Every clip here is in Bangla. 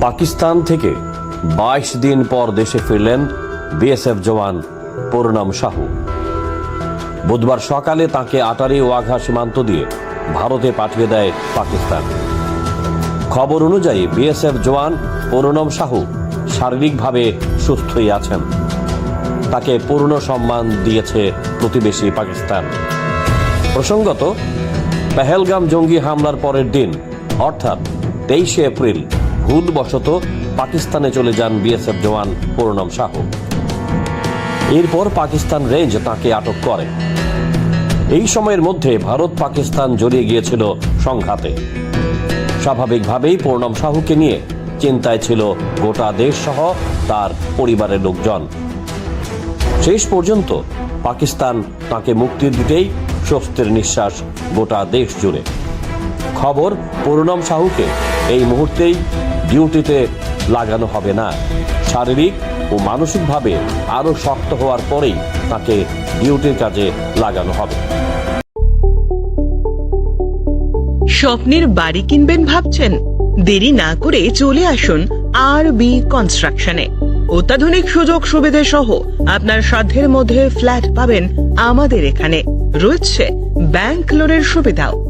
পাকিস্তান থেকে বাইশ দিন পর দেশে ফিরলেন বিএসএফ জওয়ান পূর্ণম সাহু। বুধবার সকালে তাকে আটারি ওয়াঘা সীমান্ত দিয়ে ভারতে পাঠিয়ে দেয় পাকিস্তান। খবর অনুযায়ী বিএসএফ জওয়ান পূর্ণম সাহু শারীরিকভাবে সুস্থই আছেন। তাকে পূর্ণ সম্মান দিয়েছে প্রতিবেশী পাকিস্তান। প্রসঙ্গত, পেহেলগাম জঙ্গি হামলার পরের দিন, অর্থাৎ তেইশে এপ্রিল ভুলবশত পাকিস্তানে চলে যান বিএসএফ জওয়ান পূর্ণম সাহু। এরপর পাকিস্তান রেঞ্জ তাকে আটক করে। এই সময়ের মধ্যে ভারত পাকিস্তান জড়িয়ে গিয়েছিল সংঘাতে। স্বাভাবিকভাবেই পূর্ণম সাহুকে নিয়ে চিন্তায় ছিল গোটা দেশ সহ তার পরিবারের লোকজন। শেষ পর্যন্ত পাকিস্তান তাকে মুক্তি দিতেই স্বস্তির নিঃশ্বাস গোটা দেশ জুড়ে। খবর পূর্ণম সাহুকে এই মুহূর্তেই ডিউটিতে লাগানো হবে না। শারীরিক ও মানসিকভাবে আরও শক্ত হওয়ার পরেই তাকে ডিউটির কাজে লাগানো হবে। স্বপ্নের বাড়ি কিনবেন ভাবছেন? দেরি না করে চলে আসুন আর বি কনস্ট্রাকশনে। অত্যাধুনিক সুযোগ সুবিধে সহ আপনার সাধ্যের মধ্যে ফ্ল্যাট পাবেন আমাদের এখানে। রয়েছে ব্যাংক লোনের সুবিধাও।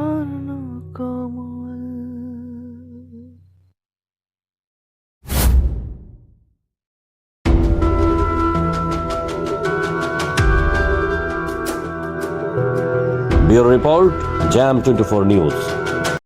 bureau report jam twenty four news